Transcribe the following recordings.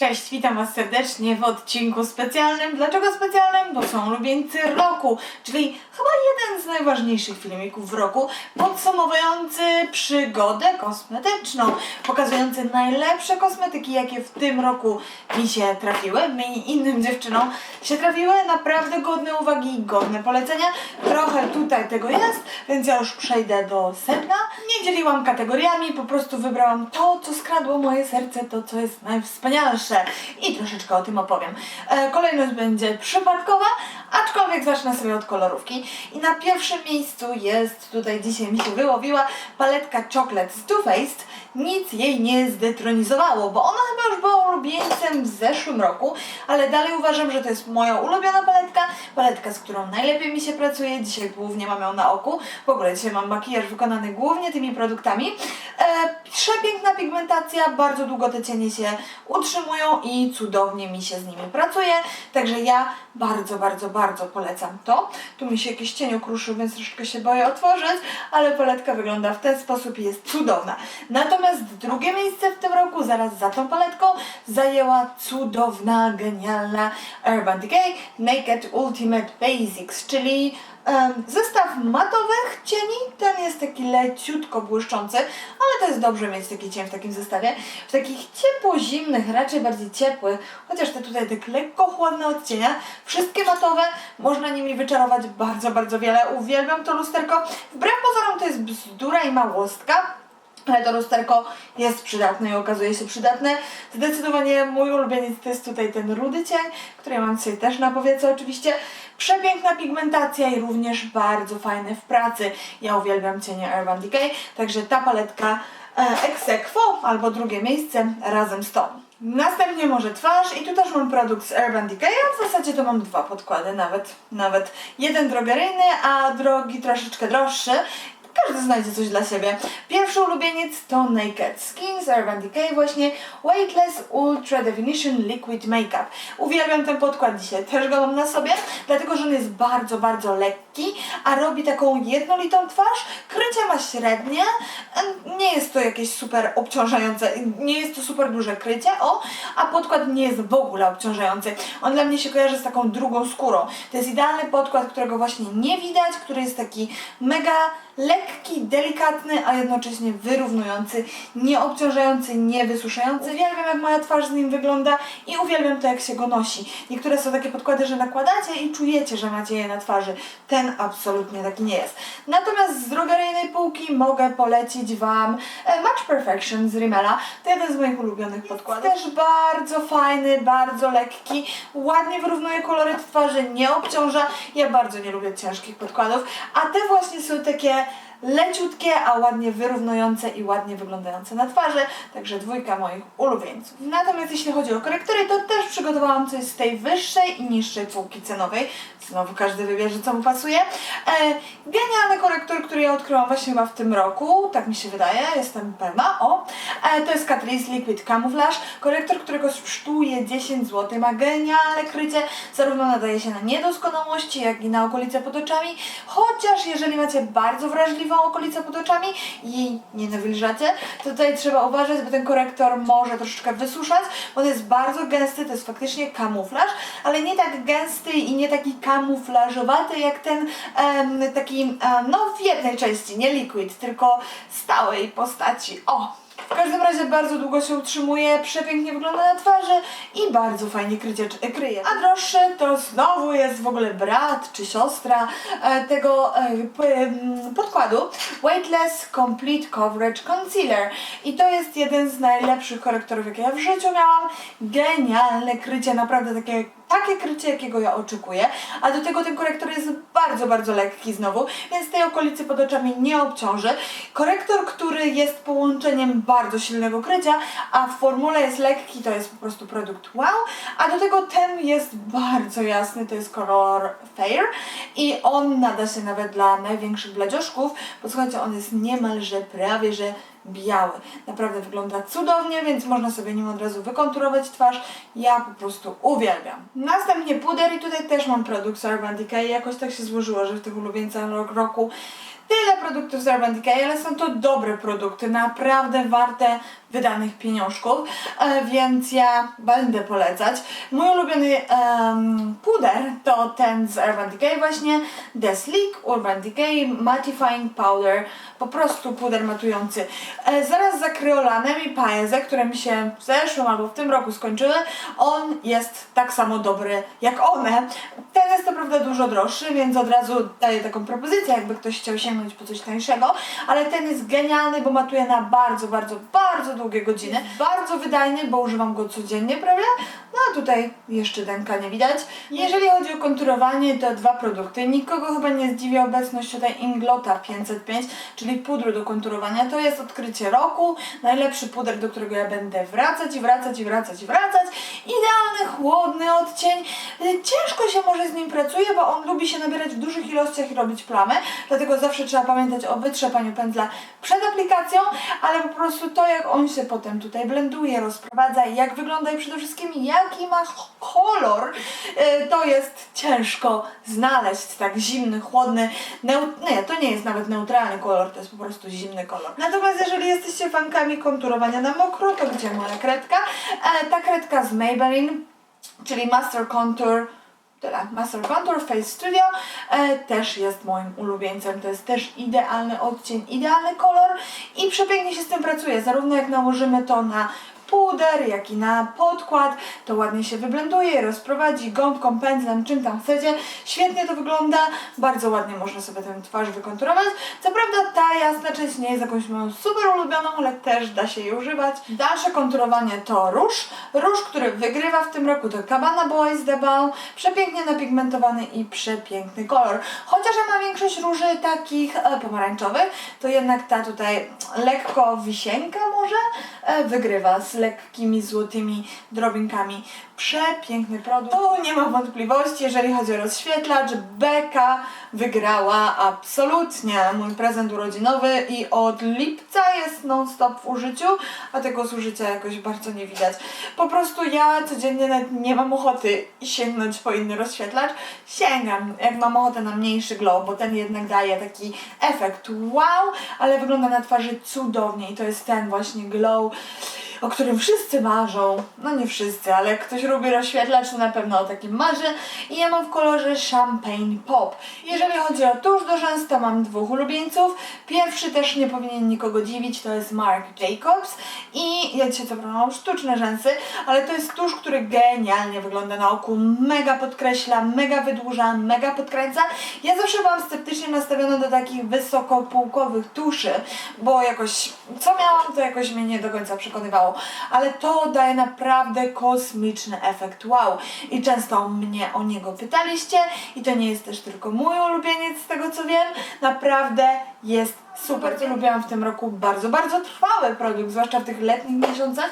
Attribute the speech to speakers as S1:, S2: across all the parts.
S1: Cześć, witam Was serdecznie w odcinku specjalnym. Dlaczego specjalnym? Bo są ulubieńcy roku, czyli chyba jeden z najważniejszych filmików w roku, podsumowujący przygodę kosmetyczną, pokazujący najlepsze kosmetyki, jakie w tym roku mi się trafiły, mi i innym dziewczynom się trafiły. Naprawdę godne uwagi i godne polecenia. Trochę tutaj tego jest, więc ja już przejdę do sedna. Nie dzieliłam kategoriami, po prostu wybrałam to, co skradło moje serce, to, co jest najwspanialsze i troszeczkę o tym opowiem. E, kolejność będzie przypadkowa, aczkolwiek zacznę sobie od kolorówki. I na pierwszym miejscu jest, tutaj dzisiaj mi się wyłowiła, paletka Chocolate z Too Faced. Nic jej nie zdetronizowało, bo ona chyba już była ulubieńcem w zeszłym roku, ale dalej uważam, że to jest moja ulubiona paletka, paletka, z którą najlepiej mi się pracuje. Dzisiaj głównie mam ją na oku. W ogóle dzisiaj mam makijaż wykonany głównie tymi produktami. E, przepiękna pigmentacja, bardzo długo te cienie się utrzymują i cudownie mi się z nimi pracuje. Także ja bardzo, bardzo, bardzo polecam to. Tu mi się jakiś cień okruszył, więc troszeczkę się boję otworzyć, ale paletka wygląda w ten sposób i jest cudowna. Natomiast drugie miejsce w tym roku, zaraz za tą paletką, zajęła cudowna, genialna Urban Decay Naked Ultimate Basics, czyli zestaw matowych cieni. Ten jest taki leciutko błyszczący, ale to jest dobrze mieć taki cień w takim zestawie. W takich ciepło-zimnych, raczej bardziej ciepłych, chociaż te tutaj tak lekko chłodne odcienia, wszystkie matowe, można nimi wyczarować bardzo, bardzo wiele. Uwielbiam to lusterko. Wbrew pozorom to jest bzdura i małostka. Ale to lusterko jest przydatne i okazuje się przydatne. Zdecydowanie mój ulubieniec to jest tutaj ten rudy cień, który ja mam dzisiaj też na powiece oczywiście. Przepiękna pigmentacja i również bardzo fajny w pracy. Ja uwielbiam cienie Urban Decay, także ta paletka e, ex aequo, albo drugie miejsce razem z tą. Następnie może twarz i tu też mam produkt z Urban Decay, a w zasadzie to mam dwa podkłady, nawet, nawet jeden drogeryjny, a drogi troszeczkę droższy. Każdy znajdzie coś dla siebie. Pierwszy ulubieniec to Naked Skin z Urban Decay właśnie Weightless Ultra Definition Liquid Makeup. Uwielbiam ten podkład dzisiaj, też go mam na sobie, dlatego że on jest bardzo, bardzo lekki, a robi taką jednolitą twarz. Krycie ma średnie, nie jest to jakieś super obciążające, nie jest to super duże krycie, o, a podkład nie jest w ogóle obciążający. On dla mnie się kojarzy z taką drugą skórą. To jest idealny podkład, którego właśnie nie widać, który jest taki mega lekki, delikatny, a jednocześnie wyrównujący, nie obciążający, nie wysuszający. Uwielbiam jak moja twarz z nim wygląda i uwielbiam to jak się go nosi. Niektóre są takie podkłady, że nakładacie i czujecie, że macie je na twarzy. Ten absolutnie taki nie jest. Natomiast z drogeryjnej półki mogę polecić Wam e, Match Perfection z Rimmela. To jeden z moich ulubionych podkładów. Też bardzo fajny, bardzo lekki, ładnie wyrównuje koloryt twarzy, nie obciąża. Ja bardzo nie lubię ciężkich podkładów, a te właśnie są takie leciutkie, a ładnie wyrównujące i ładnie wyglądające na twarzy, także dwójka moich ulubieńców. Natomiast jeśli chodzi o korektory, to też przygotowałam coś z tej wyższej i niższej półki cenowej. Znowu każdy wybierze, co mu pasuje. E, genialny korektor, który ja odkryłam właśnie chyba w tym roku, tak mi się wydaje, jestem pewna. O, e, to jest Catrice Liquid Camouflage, korektor, którego kosztuje 10 zł, ma genialne krycie, zarówno nadaje się na niedoskonałości, jak i na okolice pod oczami, chociaż jeżeli macie bardzo wrażliwą okolicę pod oczami i nie nawilżacie, to tutaj trzeba uważać, bo ten korektor może troszeczkę wysuszać, bo on jest bardzo gęsty, to jest faktycznie kamuflaż, ale nie tak gęsty i nie taki kamuflażowaty jak ten em, taki, em, no w jednej części, nie liquid, tylko stałej postaci. O! W każdym razie bardzo długo się utrzymuje, przepięknie wygląda na twarzy i bardzo fajnie krycie, kryje. A droższy to znowu jest w ogóle brat czy siostra e, tego e, podkładu Weightless Complete Coverage Concealer. I to jest jeden z najlepszych korektorów, jakie ja w życiu miałam. Genialne krycie, naprawdę takie takie krycie, jakiego ja oczekuję, a do tego ten korektor jest bardzo, bardzo lekki znowu, więc tej okolicy pod oczami nie obciąży. Korektor, który jest połączeniem bardzo silnego krycia, a w formule jest lekki, to jest po prostu produkt wow, a do tego ten jest bardzo jasny, to jest kolor Fair i on nada się nawet dla największych bladzioszków, bo słuchajcie, on jest niemalże prawie, że biały. Naprawdę wygląda cudownie, więc można sobie nim od razu wykonturować twarz. Ja po prostu uwielbiam. Następnie puder i tutaj też mam produkt Urban Decay. Jakoś tak się złożyło, że w tych ulubieńcach roku Tyle produktów z Urban Decay, ale są to dobre produkty, naprawdę warte wydanych pieniążków, e, więc ja będę polecać. Mój ulubiony em, puder to ten z Urban Decay właśnie, The Sleek Urban Decay Mattifying Powder, po prostu puder matujący. E, zaraz za Kryolanem i Paezę, które mi się w zeszłym albo w tym roku skończyły, on jest tak samo dobry jak one. Ten jest to prawda dużo droższy, więc od razu daję taką propozycję, jakby ktoś chciał sięgnąć po coś tańszego, ale ten jest genialny, bo matuje na bardzo, bardzo, bardzo długie godziny. Bardzo wydajny, bo używam go codziennie prawie. No a tutaj jeszcze denka nie widać. Jeżeli chodzi o konturowanie, to dwa produkty. Nikogo chyba nie zdziwi obecność tutaj Inglota 505, czyli pudru do konturowania. To jest odkrycie roku. Najlepszy puder, do którego ja będę wracać i wracać i wracać i wracać. Idealny, chłodny odcień. Y, Ciężko się może z nim pracuje, bo on lubi się nabierać w dużych ilościach i robić plamy. Dlatego zawsze trzeba pamiętać o wytrzepaniu pędzla przed aplikacją, ale po prostu to, jak on się potem tutaj blenduje, rozprowadza i jak wygląda i przede wszystkim jaki ma kolor, y, to jest ciężko znaleźć tak zimny, chłodny, nie, to nie jest nawet neutralny kolor, to jest po prostu zimny kolor. Natomiast jeżeli jesteście fankami konturowania na mokro, to gdzie moja kredka? E, ta kredka z Maybelline, czyli Master Contour Tyle. Master Contour Face Studio e, też jest moim ulubieńcem. To jest też idealny odcień, idealny kolor i przepięknie się z tym pracuje. Zarówno jak nałożymy to na puder, jak i na podkład, to ładnie się wyblenduje, rozprowadzi gąbką, pędzlem, czym tam chcecie. Świetnie to wygląda, bardzo ładnie można sobie tę twarz wykonturować. Co prawda ta jasna część nie jest jakąś moją super ulubioną, ale też da się jej używać. Dalsze konturowanie to róż. Róż, który wygrywa w tym roku to Cabana Boys The Balm. Przepięknie napigmentowany i przepiękny kolor. Chociaż ja mam większość róży takich e, pomarańczowych, to jednak ta tutaj lekko wisienka może e, wygrywa z lekkimi złotymi drobinkami. Przepiękny produkt. Tu nie ma wątpliwości, jeżeli chodzi o rozświetlacz. Beka wygrała absolutnie mój prezent urodzinowy i od lipca jest non-stop w użyciu, a tego zużycia jakoś bardzo nie widać. Po prostu ja codziennie nie mam ochoty sięgnąć po inny rozświetlacz. Sięgam, jak mam ochotę na mniejszy glow, bo ten jednak daje taki efekt wow, ale wygląda na twarzy cudownie i to jest ten właśnie glow o którym wszyscy marzą. No nie wszyscy, ale jak ktoś lubi rozświetlacz, to na pewno o takim marzy. I ja mam w kolorze Champagne Pop. Jeżeli chodzi o tusz do rzęs, to mam dwóch ulubieńców. Pierwszy też nie powinien nikogo dziwić, to jest Marc Jacobs. I ja dzisiaj co mam sztuczne rzęsy, ale to jest tusz, który genialnie wygląda na oku. Mega podkreśla, mega wydłuża, mega podkręca. Ja zawsze byłam sceptycznie nastawiona do takich wysokopółkowych tuszy, bo jakoś, co miałam, to jakoś mnie nie do końca przekonywało. Ale to daje naprawdę kosmiczny efekt wow. I często mnie o niego pytaliście i to nie jest też tylko mój ulubieniec z tego co wiem. Naprawdę jest super. Co lubiłam w tym roku bardzo, bardzo trwały produkt, zwłaszcza w tych letnich miesiącach.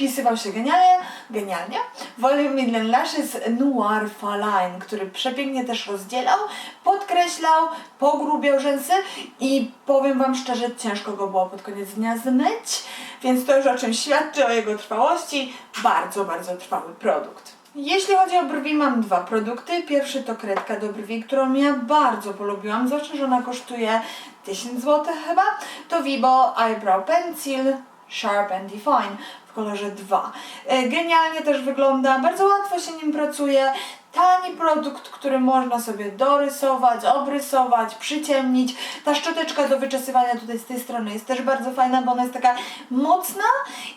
S1: Spisywał się genialnie, genialnie. Volume Midland Lashes Noir Faline, który przepięknie też rozdzielał, podkreślał, pogrubiał rzęsy i powiem Wam szczerze, ciężko go było pod koniec dnia zmyć, więc to już o czym świadczy o jego trwałości. Bardzo, bardzo trwały produkt. Jeśli chodzi o brwi, mam dwa produkty. Pierwszy to kredka do brwi, którą ja bardzo polubiłam, zwłaszcza, że ona kosztuje 1000 zł chyba. To Vibo Eyebrow Pencil Sharp and Define w kolorze 2. E, Genialnie też wygląda, bardzo łatwo się nim pracuje. Tani produkt, który można sobie dorysować, obrysować, przyciemnić. Ta szczoteczka do wyczesywania tutaj z tej strony jest też bardzo fajna, bo ona jest taka mocna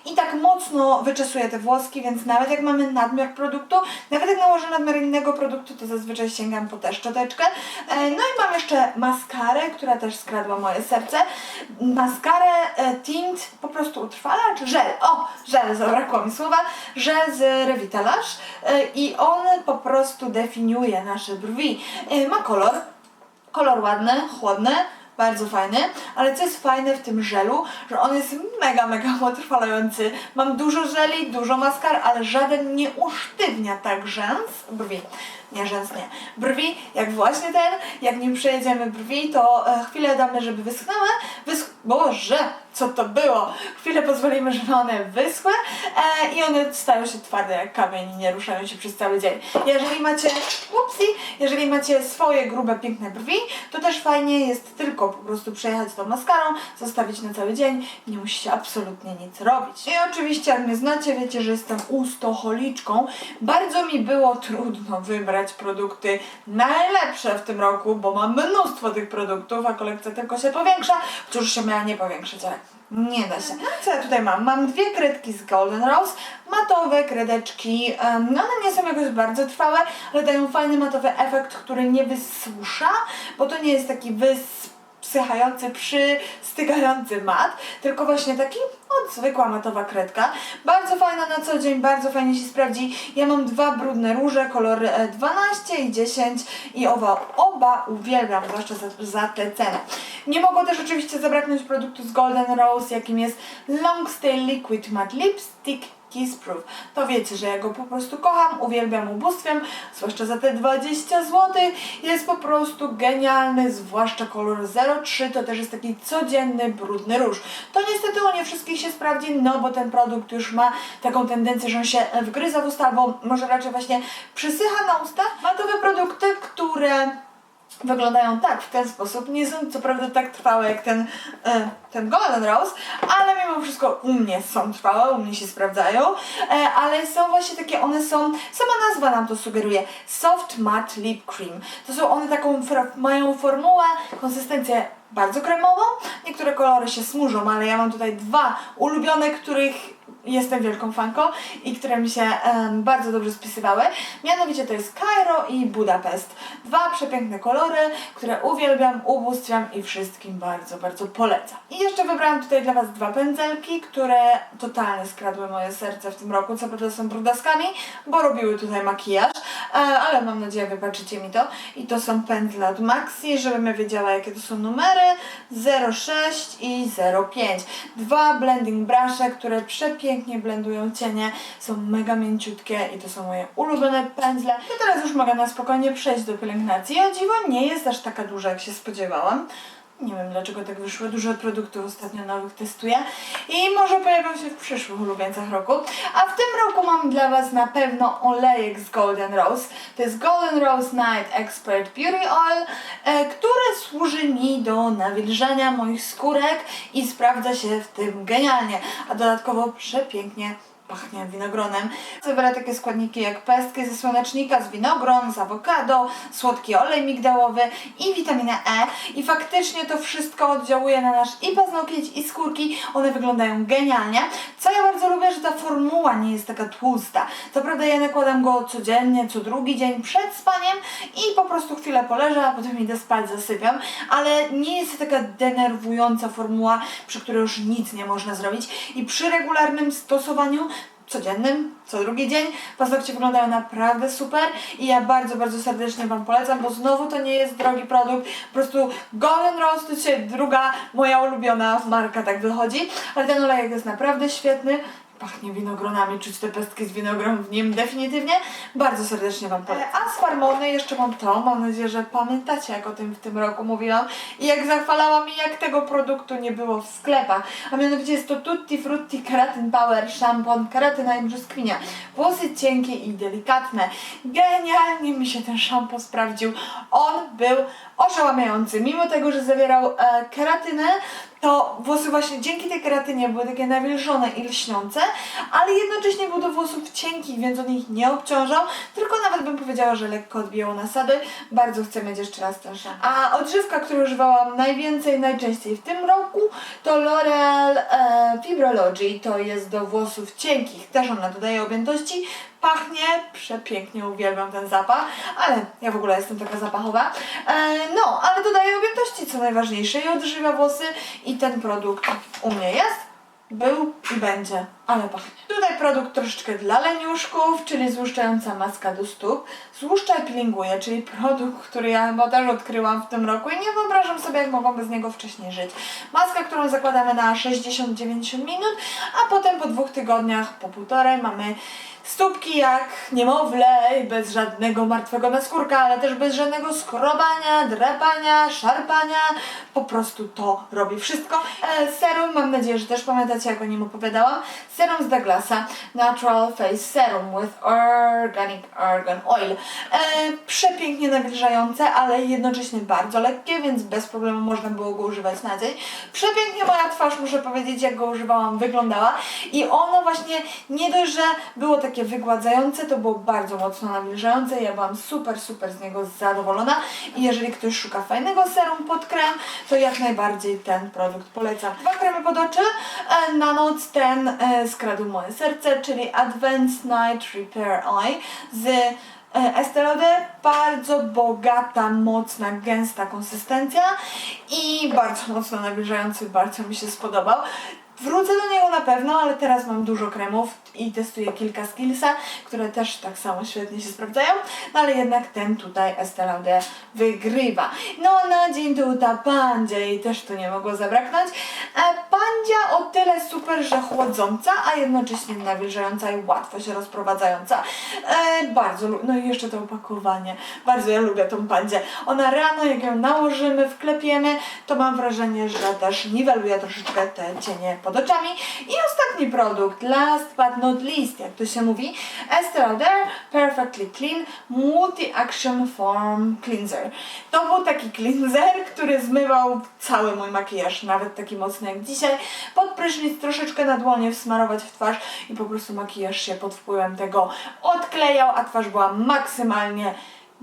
S1: i tak mocno wyczesuje te włoski, więc nawet jak mamy nadmiar produktu, nawet jak nałożę nadmiar innego produktu, to zazwyczaj sięgam po tę szczoteczkę. E, No i mam jeszcze maskarę, która też skradła moje serce. Maskarę e, tint, po prostu utrwalacz, żel, o, żel, zabrakło mi słowa, żel z Revitalash e, i on po prostu definiuje nasze brwi. E, Ma kolor, kolor ładny, chłodny, bardzo fajny, ale co jest fajne w tym żelu, że on jest mega, mega utrwalający. Mam dużo żeli, dużo maskar, ale żaden nie usztywnia tak rzęs, brwi. Nie rzęs, nie. Brwi, jak właśnie ten, jak nim przejedziemy brwi, to e, chwilę damy, żeby wyschnęły, wysch Boże, co to było? Chwilę pozwolimy, żeby one wyschły e, i one stają się twarde jak kamień i nie ruszają się przez cały dzień. Jeżeli macie, upsi, jeżeli macie swoje grube, piękne brwi, to też fajnie jest tylko po prostu przejechać tą maskarą, zostawić na cały dzień, nie musicie absolutnie nic robić. I oczywiście, jak mnie znacie, wiecie, że jestem ustocholiczką. Bardzo mi było trudno wybrać produkty najlepsze w tym roku, bo mam mnóstwo tych produktów, a kolekcja tylko się powiększa, chociaż się miała nie powiększyć, ale nie da się. No co ja tutaj mam? Mam dwie kredki z Golden Rose, matowe kredeczki. no one nie są jakoś bardzo trwałe, ale dają fajny matowy efekt, który nie wysusza, bo to nie jest taki wysychający, przystygający mat, tylko właśnie taki o, zwykła matowa kredka. Bardzo fajna na co dzień, bardzo fajnie się sprawdzi. Ja mam dwa brudne róże, kolory e, 12 i 10 i oba, oba uwielbiam, zwłaszcza za, za tę cenę. Nie mogło też oczywiście zabraknąć produktu z Golden Rose, jakim jest Long Stay Liquid Matte Lipstick Kiss Proof. To wiecie, że ja go po prostu kocham, uwielbiam, ubóstwiam, zwłaszcza za te 20 zł. Jest po prostu genialny, zwłaszcza kolor 03, to też jest taki codzienny, brudny róż. To niestety u nie wszystkich się sprawdzi, no bo ten produkt już ma taką tendencję, że on się wgryza w usta, albo może raczej właśnie przysycha na usta. Matowe produkty, które wyglądają tak, w ten sposób. Nie są co prawda tak trwałe jak ten, e, ten Golden Rose, ale mimo wszystko u mnie są trwałe, u mnie się sprawdzają, e, ale są właśnie takie, one są, sama nazwa nam to sugeruje, Soft Matte Lip Cream. To są one taką, mają formułę, konsystencję bardzo kremową, niektóre kolory się smużą, ale ja mam tutaj dwa ulubione, których jestem wielką fanką i które mi się em, bardzo dobrze spisywały. Mianowicie to jest Cairo i Budapest. Dwa przepiękne kolory, które uwielbiam, ubóstwiam i wszystkim bardzo, bardzo polecam. I jeszcze wybrałam tutaj dla Was dwa pędzelki, które totalnie skradły moje serce w tym roku. Co prawda są brudaskami, bo robiły tutaj makijaż, e, ale mam nadzieję wybaczycie mi to. I to są pędzle od Maxi, żebym ja wiedziała jakie to są numery 06 i 05. Dwa blending brusze, które przepięknie blendują cienie, są mega mięciutkie i to są moje ulubione pędzle. I teraz już mogę na spokojnie przejść do pielęgnacji. O dziwo nie jest aż taka duża jak się spodziewałam. Nie wiem dlaczego tak wyszło. Dużo produktów ostatnio nowych testuję i może pojawią się w przyszłych ulubieńcach roku. A w tym roku mam dla Was na pewno olejek z Golden Rose. To jest Golden Rose Night Expert Beauty Oil, e, który służy mi do nawilżania moich skórek i sprawdza się w tym genialnie. A dodatkowo przepięknie pachnie winogronem. Zawiera takie składniki jak pestki ze słonecznika, z winogron, z awokado, słodki olej migdałowy i witaminę E. I faktycznie to wszystko oddziałuje na nasz i paznokieć, i skórki. One wyglądają genialnie. Co ja bardzo lubię, że ta formuła nie jest taka tłusta. Co prawda ja nakładam go codziennie, co drugi dzień przed spaniem i po prostu chwilę poleżę, a potem idę spać, zasypiam. Ale nie jest to taka denerwująca formuła, przy której już nic nie można zrobić. I przy regularnym stosowaniu codziennym, co drugi dzień. Paznokcie wyglądają naprawdę super i ja bardzo, bardzo serdecznie Wam polecam, bo znowu to nie jest drogi produkt. Po prostu Golden Rose to dzisiaj druga moja ulubiona marka tak wychodzi, ale ten olejek jest naprawdę świetny. Pachnie winogronami, czuć te pestki z winogron w nim definitywnie. Bardzo serdecznie Wam polecam. A z Farmony jeszcze mam to, mam nadzieję, że pamiętacie jak o tym w tym roku mówiłam i jak zachwalałam i jak tego produktu nie było w sklepach. A mianowicie jest to Tutti Frutti Keratin Power Shampoo, keratyna i brzoskwinia. Włosy cienkie i delikatne. Genialnie mi się ten shampoo sprawdził. On był oszałamiający. Mimo tego, że zawierał e, keratynę, to włosy właśnie dzięki tej keratynie były takie nawilżone i lśniące, ale jednocześnie był do włosów cienkich, więc on ich nie obciążał, tylko nawet bym powiedziała, że lekko odbijał nasady. Bardzo chcę mieć jeszcze raz ten shampoo. A odżywka, którą używałam najwięcej, najczęściej w tym roku, to L'Oreal e, Fibrology. To jest do włosów cienkich. Też ona dodaje objętości. Pachnie przepięknie, uwielbiam ten zapach, ale ja w ogóle jestem taka zapachowa. E, no, ale dodaje objętości, co najważniejsze, i odżywia włosy i ten produkt u mnie jest, był i będzie, ale pachnie. Tutaj produkt troszeczkę dla leniuszków, czyli złuszczająca maska do stóp. Złuszcza i pilinguje, czyli produkt, który ja chyba też odkryłam w tym roku i nie wyobrażam sobie, jak mogłam bez niego wcześniej żyć. Maska, którą zakładamy na 60-90 minut, a potem po dwóch tygodniach, po półtorej mamy Stópki jak niemowlę, bez żadnego martwego naskórka, ale też bez żadnego skrobania, drapania, szarpania. Po prostu to robi wszystko. E, serum, mam nadzieję, że też pamiętacie, jak o nim opowiadałam. Serum z Douglasa, Natural Face Serum with Organic Argan Oil. E, przepięknie nawilżające, ale jednocześnie bardzo lekkie, więc bez problemu można było go używać na dzień. Przepięknie moja twarz, muszę powiedzieć, jak go używałam, wyglądała. I ono właśnie nie dość, że było takie wygładzające, to było bardzo mocno nawilżające. Ja byłam super, super z niego zadowolona. I jeżeli ktoś szuka fajnego serum pod krem, to jak najbardziej ten produkt polecam. Dwa kremy pod oczy. E, na noc ten e, skradł moje serce, czyli Advanced Night Repair Eye z e, Estée Lauder. Bardzo bogata, mocna, gęsta konsystencja i bardzo mocno nawilżający, bardzo mi się spodobał. Wrócę do niego na pewno, ale teraz mam dużo kremów i testuję kilka skillsa, które też tak samo świetnie się sprawdzają, no ale jednak ten tutaj Estée Lauder wygrywa. No na dzień tuta pandzie i też tu nie mogło zabraknąć. E, pandzia o tyle super, że chłodząca, a jednocześnie nawilżająca i łatwo się rozprowadzająca. E, bardzo no i jeszcze to opakowanie. Bardzo ja lubię tą pandzię. Ona rano, jak ją nałożymy, wklepiemy, to mam wrażenie, że też niweluje troszeczkę te cienie pod oczami. I ostatni produkt, last but not least, jak to się mówi, Estée Lauder Perfectly Clean Multi-Action Foam Cleanser. To był taki cleanser, który zmywał cały mój makijaż, nawet taki mocny jak dzisiaj. Pod prysznic troszeczkę na dłonie wsmarować w twarz i po prostu makijaż się pod wpływem tego odklejał, a twarz była maksymalnie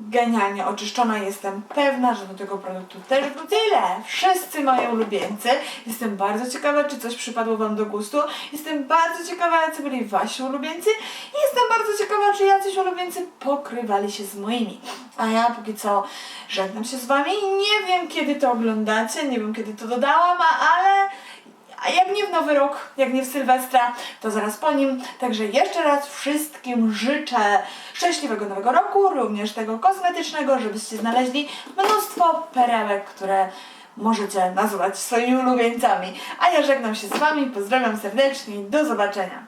S1: genialnie oczyszczona. Jestem pewna, że do tego produktu też. Tyle! Wszyscy moi ulubieńcy. Jestem bardzo ciekawa, czy coś przypadło Wam do gustu. Jestem bardzo ciekawa, jacy byli Wasi ulubieńcy. I jestem bardzo ciekawa, czy jacyś ulubieńcy pokrywali się z moimi. A ja póki co żegnam się z Wami. Nie wiem, kiedy to oglądacie, nie wiem, kiedy to dodałam, ale... A jak nie w Nowy Rok, jak nie w Sylwestra, to zaraz po nim. Także jeszcze raz wszystkim życzę szczęśliwego Nowego Roku, również tego kosmetycznego, żebyście znaleźli mnóstwo perełek, które możecie nazwać swoimi ulubieńcami. A ja żegnam się z Wami, pozdrawiam serdecznie i do zobaczenia.